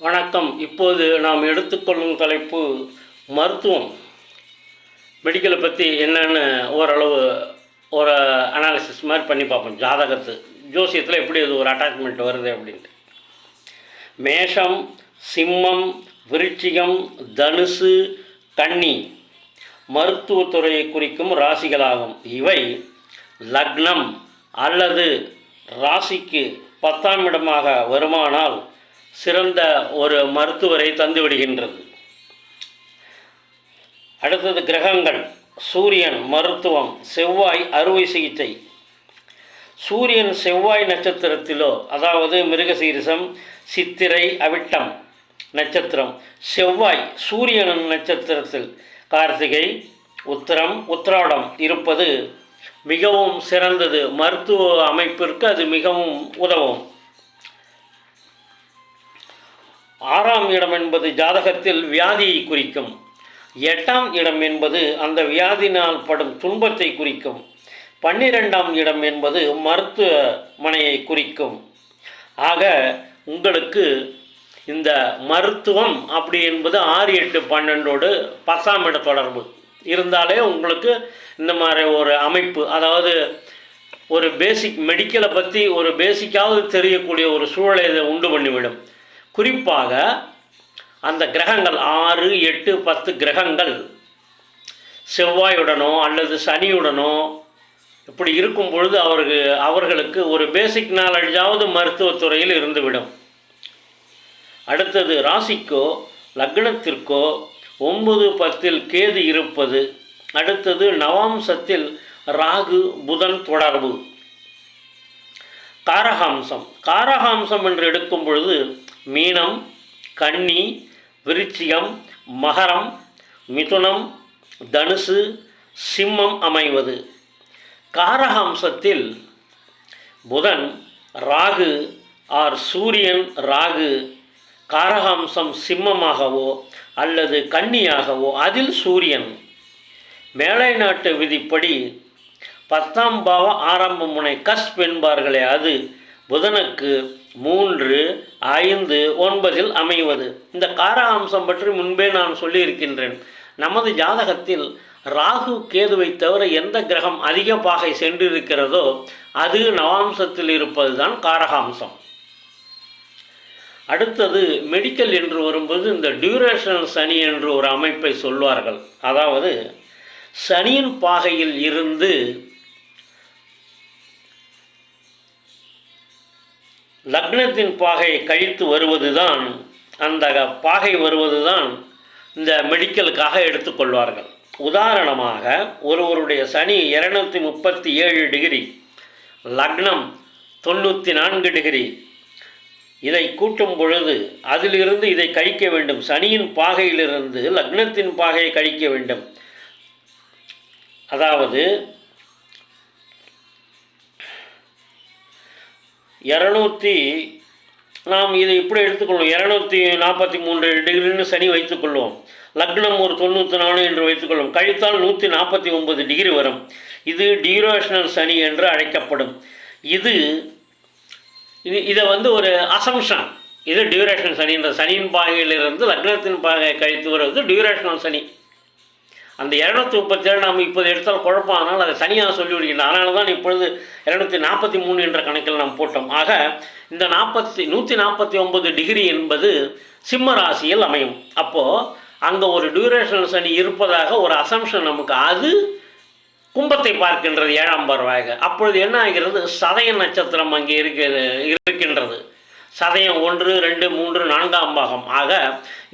வணக்கம். இப்போது நாம் எடுத்துக்கொள்ளும் தலைப்பு மருத்துவம். மெடிக்கலை பற்றி என்னென்னு ஓரளவு ஒரு அனாலிசிஸ் மாதிரி பண்ணி பார்ப்போம். ஜாதகத்து. ஜோசியத்தில் எப்படி அது ஒரு அட்டாச்மெண்ட் வருது அப்படின்ட்டு. மேஷம் சிம்மம் விருச்சிகம் தனுசு கன்னி. மருத்துவத்துறையை குறிக்கும் ராசிகளாகும். இவை லக்னம் அல்லது ராசிக்கு பத்தாம் இடமாக வருமானால் சிறந்த ஒரு மருத்துவரை தந்துவிடுகின்றது. அடுத்தது கிரகங்கள். சூரியன் மருத்துவம் செவ்வாய் அறுவை சிகிச்சை. சூரியன் செவ்வாய் நட்சத்திரத்திலோ அதாவது மிருகசீரிசம் சித்திரை அவிட்டம் நட்சத்திரம். செவ்வாய் சூரியன் நட்சத்திரத்தில். கார்த்திகை உத்திரம் உத்திராடம் இருப்பது மிகவும் சிறந்தது. மருத்துவ அமைப்பிற்கு அது மிகவும் உதவும். ஆறாம் இடம் என்பது ஜாதகத்தில் வியாதியை குறிக்கும். எட்டாம் இடம் என்பது அந்த வியாதினால் படும் துன்பத்தை குறிக்கும். பன்னிரெண்டாம் இடம் என்பது மருத்துவமனையை குறிக்கும். ஆக உங்களுக்கு இந்த மருத்துவம் அப்படி என்பது ஆறு எட்டு பன்னெண்டோடு பத்தாம் இட தொடர்பு. இருந்தாலே உங்களுக்கு இந்த மாதிரி ஒரு அமைப்பு அதாவது ஒரு பேசிக் மெடிக்கலை பற்றி ஒரு பேசிக்காவது தெரியக்கூடிய ஒரு சூழலை இதை உண்டு பண்ணிவிடும். குறிப்பாக அந்த கிரகங்கள் ஆறு எட்டு பத்து கிரகங்கள் செவ்வாயுடனோ அல்லது சனியுடனோ இப்படி இருக்கும் பொழுது அவருக்கு அவர்களுக்கு ஒரு பேசிக் நாலேஜாவது மருத்துவத்துறையில் இருந்துவிடும். அடுத்தது ராசிக்கோ லக்னத்திற்கோ ஒன்பது பத்தில் கேது இருப்பது. அடுத்தது நவாம்சத்தில் ராகு புதன் தொடர்பு. காரகாம்சம். காரகாம்சம் என்று எடுக்கும் பொழுது மீனம் கன்னி விருச்சிகம் மகரம் மிதுனம் தனுசு சிம்மம் அமைவது. காரஹம்சத்தில் புதன் ராகு ஆர் சூரியன் ராகு காரஹம்சம் சிம்மமாகவோ அல்லது கன்னியாகவோ அதில் சூரியன். மேலை நாட்டு விதிப்படி பத்தாம் பாவ ஆரம்ப முனை கஸ்ப் என்பார்களே அது புதனுக்கு மூன்று ஐந்து ஒன்பதில் அமைவது. இந்த கார அம்சம் பற்றி முன்பே நான் சொல்லியிருக்கின்றேன். நமது ஜாதகத்தில் ராகு கேதுவை தவிர எந்த கிரகம் அதிக பாகை சென்றிருக்கிறதோ அது நவாம்சத்தில் இருப்பது தான் காரகாம்சம் அடுத்தது மெடிக்கல் என்று வரும்போது இந்த டியூரேஷனல் சனி என்று ஒரு அமைப்பை சொல்வார்கள். அதாவது சனியின் பாகையில் இருந்து லக்னத்தின் பாகையை கழித்து வருவதுதான் அந்த பாகை வருவதுதான் இந்த மெடிக்கலுக்காக எடுத்துக்கொள்வார்கள். உதாரணமாக ஒருவருடைய சனி இருநூத்தி முப்பத்தி ஏழு டிகிரி லக்னம் தொண்ணூற்றி நான்கு டிகிரி. இதை கூட்டும் பொழுது அதிலிருந்து இதை கழிக்க வேண்டும். சனியின் பாகையிலிருந்து லக்னத்தின் பாகையை கழிக்க வேண்டும். அதாவது இரநூத்தி நாம் இதை இப்படி எடுத்துக்கொள்வோம். இரநூத்தி நாற்பத்தி மூன்று டிகிரின்னு சனி வைத்துக்கொள்வோம். லக்னம் ஒரு தொண்ணூற்றி நாலு என்று வைத்துக்கொள்வோம். கழித்தால் நூற்றி நாற்பத்தி ஒன்பது டிகிரி வரும். இது டியூரேஷனல் சனி என்று அழைக்கப்படும். இது இது இதை வந்து ஒரு அசம்ஷன் இது டியூரேஷன் சனின்ற சனியின் பாகையிலிருந்து லக்னத்தின் பாகையை கழித்து வருவது டியூரேஷனல் சனி. அந்த இரநூத்தி முப்பத்தி ஏழு நாம் இப்போது எடுத்தால் குழப்பம். ஆனால் அதை தனியாக சொல்லிவிடுகின்றோம் அதனால தான் இப்பொழுது இரநூத்தி நாற்பத்தி மூணு என்ற கணக்கில் நாம் போட்டோம். ஆக இந்த நாற்பத்தி நூற்றி நாற்பத்தி ஒன்பது டிகிரி என்பது சிம்ம ராசியில் அமையும். அப்போது அங்கே ஒரு டியூரேஷனல் சனி இருப்பதாக ஒரு அசம்ஷன் நமக்கு. அது கும்பத்தை பார்க்கின்றது ஏழாம் பருவாக அப்பொழுது என்ன ஆகிறது? சதய நட்சத்திரம் அங்கே இருக்கிறது இருக்கின்றது. சதயம் ஒன்று ரெண்டு மூன்று நான்காம் பாகம். ஆக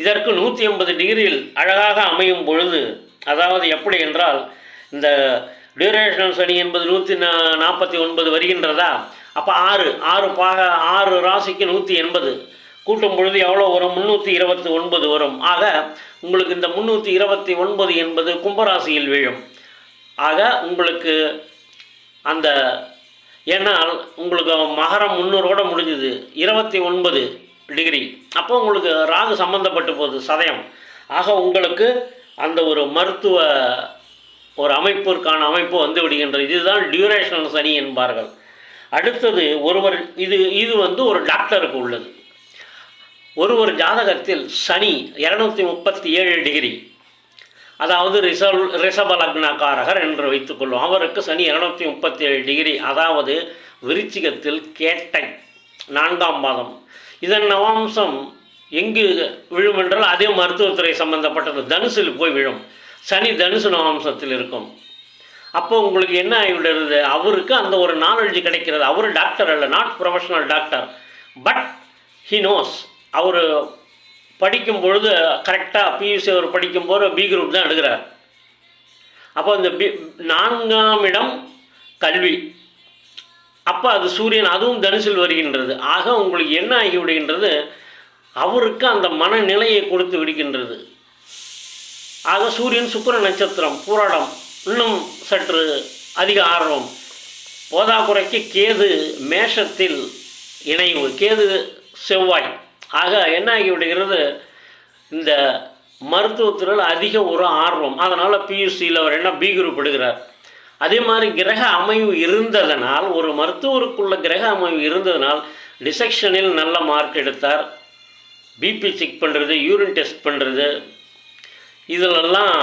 இதற்கு நூற்றி எண்பது டிகிரியில் அழகாக அமையும் பொழுது அதாவது எப்படி என்றால் இந்த டியூரேஷனல் சனி என்பது நூற்றி நா நாற்பத்தி ஒன்பது வருகின்றதா? அப்போ ஆறு ஆறு பாக ஆறு ராசிக்கு நூற்றி எண்பது. கூட்டும் பொழுது எவ்வளோ வரும்? முந்நூற்றி இருபத்தி ஒன்பது வரும். ஆக உங்களுக்கு இந்த முந்நூற்றி இருபத்தி ஒன்பது என்பது கும்பராசியில் விழும். ஆக உங்களுக்கு அந்த ஏன்னால் உங்களுக்கு மகரம் முந்நூறோட முடிஞ்சுது. இருபத்தி ஒன்பது டிகிரி. அப்போ உங்களுக்கு ராகு சம்மந்தப்பட்டு போகுது சதயம். ஆக உங்களுக்கு அந்த ஒரு மருத்துவ ஒரு அமைப்பிற்கான அமைப்பு வந்து விடுகின்றது. இதுதான் டியூரேஷனல் சனி என்பார்கள். அடுத்தது ஒருவர் இது இது வந்து ஒரு டாக்டருக்கு உள்ளது. ஒரு ஒரு ஜாதகத்தில் சனி இரநூத்தி முப்பத்தி ஏழு டிகிரி. அதாவது ரிசல் ரிஷப லக்னக்காரகர் என்று வைத்துக்கொள்வோம். அவருக்கு சனி இரநூத்தி முப்பத்தி ஏழு டிகிரி. அதாவது விருச்சிகத்தில் கேட்டை நான்காம் பாதம். இதன் நவாம்சம் எங்கு விழும் என்றால் அதே மருத்துவத்துறை சம்பந்தப்பட்டது. தனுசில் போய் விழும். சனி தனுசு நவாம்சத்தில் இருக்கும். அப்போ உங்களுக்கு என்ன ஆகிவிடுறது அவருக்கு அந்த ஒரு நாலேஜ் கிடைக்கிறது. அவர் டாக்டர் அல்ல not professional doctor but he knows அவர் படிக்கும் பொழுது கரெக்டாக பியூசி அவர் படிக்கும்போது பி குரூப் தான் எடுக்கிறார். அப்போ இந்த பி நான்காம் இடம் கல்வி. அப்போ அது சூரியன் அதுவும் தனுசில் வருகின்றது. ஆக உங்களுக்கு என்ன ஆகிவிடுகின்றது? அவருக்கு அந்த மனநிலையை கொடுத்து விடுகின்றது. ஆக சூரியன் சுக்கர நட்சத்திரம் பூராடம் இன்னும் சற்று அதிக ஆர்வம். போதாக்குறைக்கு கேது மேஷத்தில் இணைவு கேது செவ்வாய். ஆக என்ன ஆகிவிடுகிறது இந்த மருத்துவத்துறையில் அதிக ஒரு ஆர்வம். அதனால் பியூசியில் அவர் என்ன பி குரூப் எடுக்கிறார் அதே மாதிரி கிரக அமைவு இருந்ததனால் ஒரு மருத்துவருக்குள்ள கிரக அமைவு இருந்ததனால் டிசெக்ஷனில் நல்ல மார்க் எடுத்தார். பிபி செக் பண்ணுறது யூரின் டெஸ்ட் பண்ணுறது இதிலெல்லாம்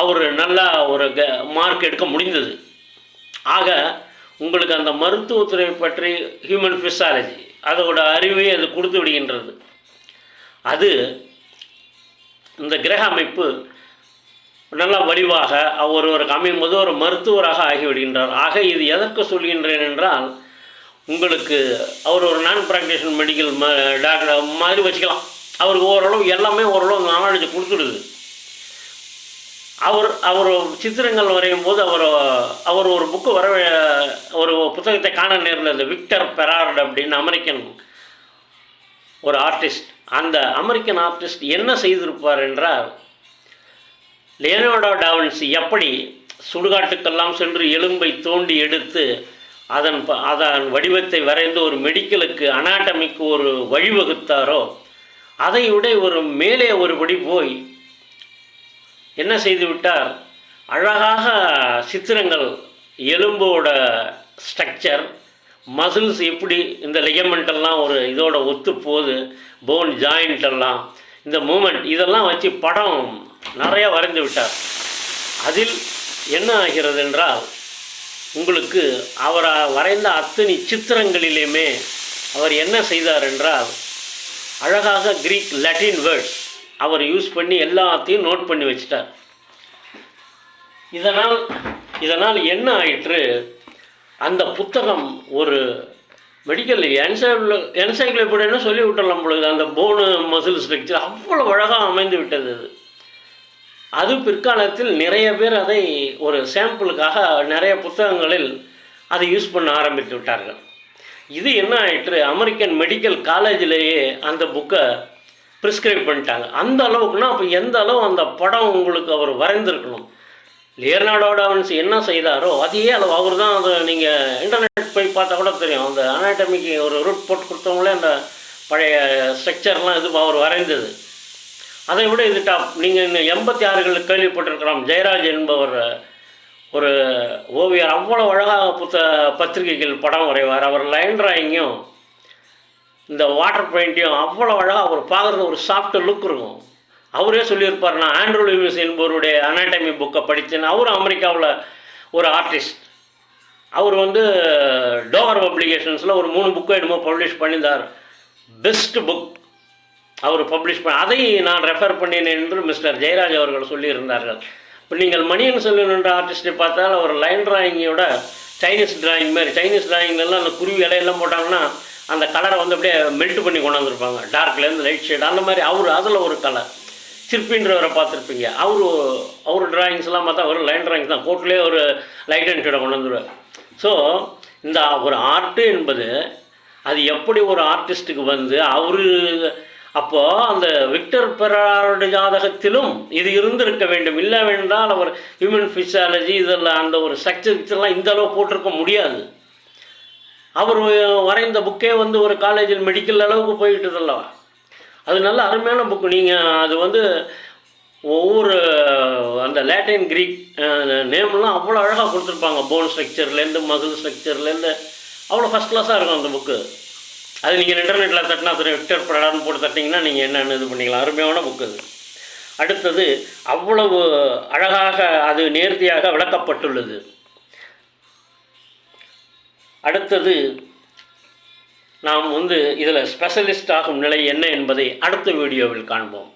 அவர் நல்லா ஒரு க மார்க் எடுக்க முடிந்தது. ஆக உங்களுக்கு அந்த மருத்துவத்துறை பற்றி ஹியூமன் ஃபிசாலஜி அதோட அறிவை அது கொடுத்து விடுகின்றது. அது இந்த கிரக அமைப்பு நல்ல வடிவாக ஒருவருக்கு அமையும் போது ஒரு மருத்துவராக ஆகிவிடுகின்றார். ஆக இது எதற்கு சொல்கின்றேன் என்றால் உங்களுக்கு அவர் ஒரு நான் ப்ராக்டிஷன் மெடிக்கல் டாக்டர் மாதிரி வச்சுக்கலாம். அவருக்கு ஓரளவு எல்லாமே ஓரளவு நாலேஜ் கொடுத்துடுது. அவர் அவர் சித்திரங்கள் வரையும் போது அவர் அவர் ஒரு புக்கு வர ஒரு புத்தகத்தை காண நேர்ந்தது விக்டர் பெரார்ட் அப்படின்னு அமெரிக்கன் ஒரு ஆர்டிஸ்ட் அந்த அமெரிக்கன் ஆர்டிஸ்ட் என்ன செய்திருப்பார் என்றால் லேனோடோ டாவின்சி எப்படி சுடுகாட்டுக்கெல்லாம் சென்று எலும்பை தோண்டி எடுத்து அதன் ப- அதன் வடிவத்தை வரைந்து ஒரு மெடிக்கலுக்கு அனாட்டமிக்கு ஒரு வழிவகுத்தாரோ அதை விட ஒரு மேலே ஒருபடி போய் என்ன செய்து விட்டார் அழகாக சித்திரங்கள் எலும்போட ஸ்ட்ரக்சர் மசில்ஸ் எப்படி இந்த ligament ஒரு இதோட ஒத்து போகுது போன் ஜாயிண்டெல்லாம் இந்த மூமெண்ட் இதெல்லாம் வச்சு படம் நிறையா வரைந்து விட்டார். அதில் என்ன ஆகிறது என்றால் உங்களுக்கு அவர் வரைந்த அத்தனை சித்திரங்களிலுமே அவர் என்ன செய்தார் என்றால் அழகாக கிரீக் லட்டின் வேர்ட்ஸ் அவர் யூஸ் பண்ணி எல்லாத்தையும் நோட் பண்ணி வச்சிட்டார். இதனால் இதனால் என்ன ஆயிற்று? அந்த புத்தகம் ஒரு மெடிக்கல் என்சைக்ளோ என்சைக்ளோபீடியன்னு சொல்லி விட்டுறலாம் பொழுது அந்த போனு மசில் ஸ்ட்ரக்சர் அவ்வளோ அழகாக அமைந்து விட்டது அது. அது பிற்காலத்தில் நிறைய பேர் அதை ஒரு சாம்பிளுக்காக நிறைய புத்தகங்களில் அதை யூஸ் பண்ண ஆரம்பித்து விட்டார்கள். இது என்ன ஆயிற்று? அமெரிக்கன் மெடிக்கல் காலேஜிலேயே அந்த புக்கை ப்ரிஸ்கிரைப் பண்ணிட்டாங்க. அந்த அளவுக்குனா அப்போ எந்த அளவு அந்த படம் உங்களுக்கு அவர் வரைந்திருக்கணும்? லியர்னாடோடாவன்ஸ் என்ன செய்தாரோ அதே அளவு அவர் தான் அதை நீங்கள் இன்டர்நெட் போய் பார்த்தா கூட தெரியும். அந்த அனாட்டமிக்கு ஒரு ரூட் போட்டு கொடுத்தவங்களே அந்த பழைய ஸ்ட்ரக்சர்லாம் இது அவர் வரைந்தது. அதை விட இது டாப் நீங்கள் இந்த எண்பத்தி ஆறுகளில் கேள்விப்பட்டிருக்கலாம். ஜெயராஜ் என்பவர் ஒரு ஓவியர். அவ்வளோ அழகாக புத்த பத்திரிகைகள் படம் வரைவார். அவர் லைன் டிராயிங்கும் இந்த வாட்டர் பெயிண்ட்டையும் அவ்வளோ அழகாக அவர் பார்க்குறது ஒரு சாஃப்ட் லுக் இருக்கும். அவரே சொல்லியிருப்பார் நான் ஆண்ட்ரூ லூவிஸ் என்பவருடைய அனாட்டமி புக்கை படித்தேன். அவரும் அமெரிக்காவில் ஒரு ஆர்டிஸ்ட் அவர் வந்து டோவர் பப்ளிகேஷன்ஸில் ஒரு மூணு புக்கு என்னமோ பப்ளிஷ் பண்ணியிருந்தார். பெஸ்ட் புக் அவர் பப்ளிஷ் பண்ண அதை நான் ரெஃபர் பண்ணினேன் என்று மிஸ்டர் ஜெயராஜ் அவர்கள் சொல்லியிருந்தார்கள். இப்போ நீங்கள் மணியன் செல்வன் என்ற ஆர்டிஸ்டை பார்த்தால் அவர் லைன் டிராயிங்கோட சைனீஸ் டிராயிங் மாதிரி சைனீஸ் டிராயிங்லாம் அந்த குருவி இலையெல்லாம் போட்டாங்கன்னா அந்த கலரை வந்து அப்படியே மெல்ட் பண்ணி கொண்டாந்துருப்பாங்க. டார்க்லேருந்து லைட் ஷேட் அந்த மாதிரி அவர் அதில் ஒரு கலர் சிற்பின்றவரை பார்த்துருப்பீங்க. அவர் அவர் டிராயிங்ஸ்லாம் பார்த்தா ஒரு லைன் டிராயிங்ஸ் தான். கோட்லேயே ஒரு லைட் அண்ட் ஷேடை கொண்டு வந்துடுவார் ஸோ இந்த ஒரு ஆர்ட்டு என்பது அது எப்படி ஒரு ஆர்டிஸ்ட்டுக்கு வந்து அவர் அப்போ அந்த விக்டர் பெராருடைய ஜாதகத்திலும் இது இருந்திருக்க வேண்டும். இல்லை வேண்டால் அவர் ஹியூமன் ஃபிசியாலஜி இதெல்லாம் அந்த ஒரு ஸ்ட்ரக்சர்லாம் இந்த அளவு போட்டிருக்க முடியாது. அவர் வரைந்த புக்கே வந்து ஒரு காலேஜில் மெடிக்கல் அளவுக்கு போயிட்டதல்லவா அது நல்ல அருமையான புக்கு நீங்கள் அது வந்து ஒவ்வொரு அந்த லேட்டின் கிரீக் நேம்லாம் அவ்வளோ அழகாக கொடுத்துருப்பாங்க. போன் ஸ்ட்ரக்சர்லேருந்து மசில் ஸ்ட்ரக்சர்லேருந்து அவ்வளோ ஃபஸ்ட் கிளாஸாக இருக்கும் அந்த புக்கு அது நீங்கள் இன்டர்நெட்டில் தட்டினா அது விக்டர் பிரடான்னு போட்டு தட்டிங்கன்னா நீங்கள் என்னென்னு இது பண்ணிக்கலாம். அருமையான புக்கு அது. அடுத்தது அவ்வளவு அழகாக அது நேர்த்தியாக விளக்கப்பட்டுள்ளது. அடுத்தது நாம் வந்து இதில் ஸ்பெஷலிஸ்ட் ஆகும் நிலை என்ன என்பதை அடுத்த வீடியோவில் காண்போம்.